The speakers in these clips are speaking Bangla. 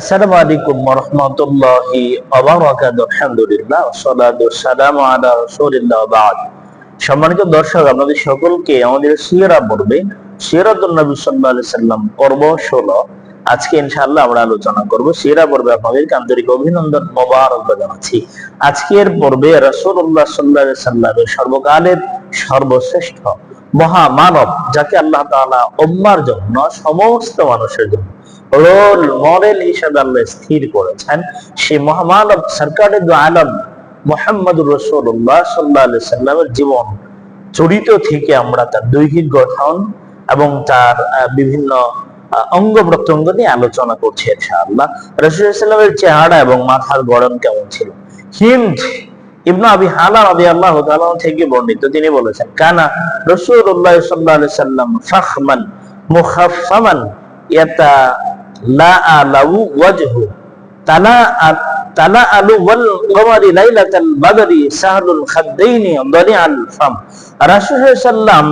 আসসালামু আলাইকুম আলহামদুলিল্লাহ আলা বা'দ। সম্মানিত দর্শক, আপনাদের সকলকে আমাদের পড়বে সিরাতুন নবী সাল্লাল্লাহু আলাইহি সাল্লাম পর্ব 16 আজকে ইনশাআল্লাহ আমরা আলোচনা করব সিরা পর্বে। আপনাদেরকে আন্তরিক অভিনন্দন মোবারকবাদ জানাচ্ছি। আজকের পর্বে রাসূলুল্লাহ সাল্লাল্লাহু আলাইহি সাল্লামের সর্বকালের সর্বশ্রেষ্ঠ মহামানব, যাকে আল্লাহ তাআলা উম্মার জন্য, সমস্ত মানুষের জন্য রোল মডেল হিসেবে আল্লাহ স্থির করেছেন। সেই মহামানব সরকারের দু আলম, মোহাম্মদুর রসুল্লাহ সাল্লাহ সাল্লামের জীবন চরিত্র থেকে আমরা তার দৈহিক গঠন এবং তার বিভিন্ন অঙ্গ প্রত্যঙ্গ নিয়ে আলোচনা করছি ইনশাআল্লাহ। রসুলামের চেহারা এবং মাথার গড়ন কেমন ছিল? হিন্দ ইবনু আবি হালা আল্লাহ থেকে বর্ণিত, তিনি বলেছেন, কানা সাল্লাম ফাহমান মুখাফামান ইয়াতা লা আলাউ ওয়াজহু। তালা তালা আলু ওয়াল লাইলাতাল বাদরি সাহলুল খাদ্দাইনি দরিআল ফাম। রাসূল সাল্লাম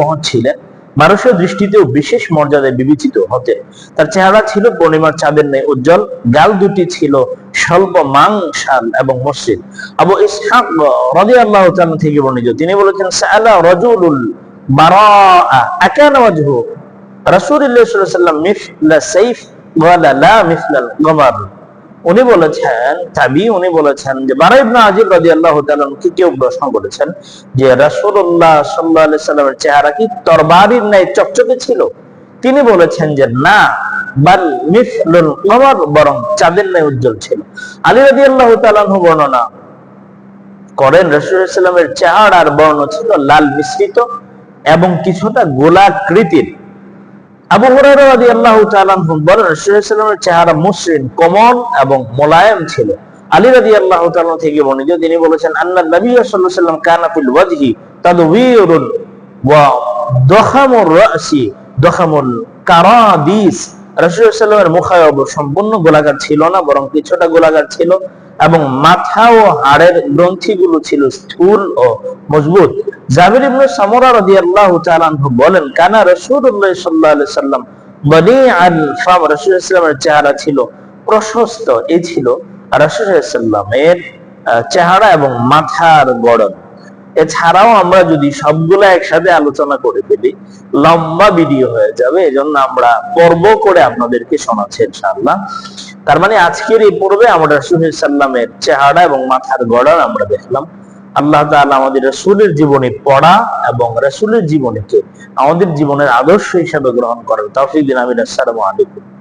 মহৎ ছিলেন। মানুষের দৃষ্টিতেও বিশেষ মর্যাদায় বিবেচিত হতেন। তার চেহারা ছিল পূর্ণিমার চাঁদের ন্যায় উজ্জ্বল, গাল দুটি ছিল এবং মসজিদ আবু ইসহাক রাদিয়াল্লাহু তাআলা থেকে বর্ণিত? তিনি বলেছেন, সাআলা রাজুলুল ওয়াজহু। রাসূলুল্লাহ সাইফ লা গমার। উনি বলেছেন, তাবি উনি বলেছেন যে, বারা ইবনে আজিব কেউ প্রশ্ন করেছেন যে, রাসূলুল্লাহ সাল্লাল্লাহু আলাইহি সাল্লামের চেহারা কি তরবারির ন্যায় চকচকে ছিল? তিনি বলেছেন যে, না। বরং চাঁদের উজ্জ্বল ছিল। আলী বর্ণনা করেন চেহারার বর্ণ ছিল লাল মিশ্রিত এবং কিছুটা গোলাকৃতির। মোলায়েম ছিল। থেকে বর্ণিত, তিনি বলেছেন, আন্না নবী কারাদিস সাল্লামের মুখায়ব সম্পূর্ণ গোলাকার ছিল না, বরং কিছুটা গোলাকার ছিল এবং মাথা ও হাড়ের গ্রন্থিগুলো ছিল স্থূল ও মজবুত। জাবির ইবনে সামরা রাদিয়াল্লাহু তাআলা বলেন, কানা রাসূলুল্লাহ সাল্লাল্লাহু আলাইহি সাল্লাম বনি আল ফাম চেহারা ছিল প্রশস্ত এই ছিল রাসূলুল্লাহ সাল্লামের চেহারা এবং মাথার গড়ন। এছাড়াও আমরা যদি সবগুলো একসাথে আলোচনা করে ফেলি, লম্বা ভিডিও হয়ে যাবে, এজন্য আমরা পর্ব করে আপনাদেরকে শোনাচ্ছি ইনশাআল্লাহ। তার মানে আজকের এই পর্বে আমরা রাসূল সাল্লামের চেহারা এবং মাথার গড়ন আমরা দেখলাম। আল্লাহ তাআলা আমাদের রাসূলের জীবনী পড়া এবং রাসূলের জীবনীকে আমাদের জীবনের আদর্শ হিসাবে গ্রহণ করার তৌফিক দিন, আমিন। আসসালামু আলাইকুম।